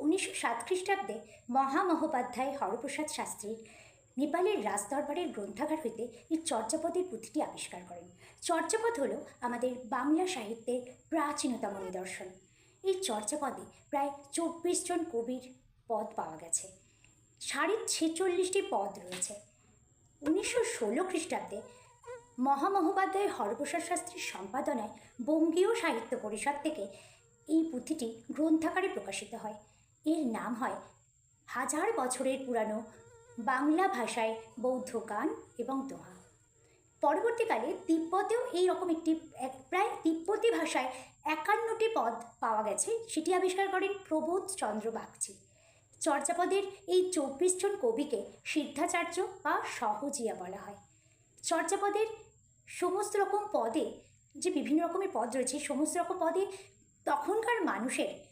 উনিশশো সাত খ্রিস্টাব্দে মহামহোপাধ্যায় হরপ্রসাদ শাস্ত্রী নেপালের রাজদরবারের গ্রন্থাগার হইতে এই চর্যাপদের পুঁথিটি আবিষ্কার করেন। চর্যাপদ হল আমাদের বাংলা সাহিত্যের প্রাচীনতম নিদর্শন। এই চর্যাপদে প্রায় চব্বিশ জন কবির পদ পাওয়া গেছে। সাড়ে ছেচল্লিশটি পদ রয়েছে। উনিশশো ষোলো খ্রিস্টাব্দে মহামহোপাধ্যায় হরপ্রসাদ শাস্ত্রীর সম্পাদনায় বঙ্গীয় সাহিত্য পরিষদ থেকে এই পুঁথিটি গ্রন্থাকারে প্রকাশিত হয়। এর নাম হয় হাজার বছরের পুরানো বাংলা ভাষায় বৌদ্ধ গান এবং দোহা। পরবর্তীকালে তিব্বতেও এই রকম একটি, এক, প্রায় তিব্বতী ভাষায় একান্নটি পদ পাওয়া গেছে, সেটি আবিষ্কার করেন প্রবোধ চন্দ্র বাগচি। চর্যাপদের এই চব্বিশ জন কবিকে সিদ্ধাচার্য বা সহজিয়া বলা হয়। চর্যাপদের সমস্ত রকম পদে, যে বিভিন্ন রকমের পদ রয়েছে, সমস্ত রকম পদে তখনকার মানুষের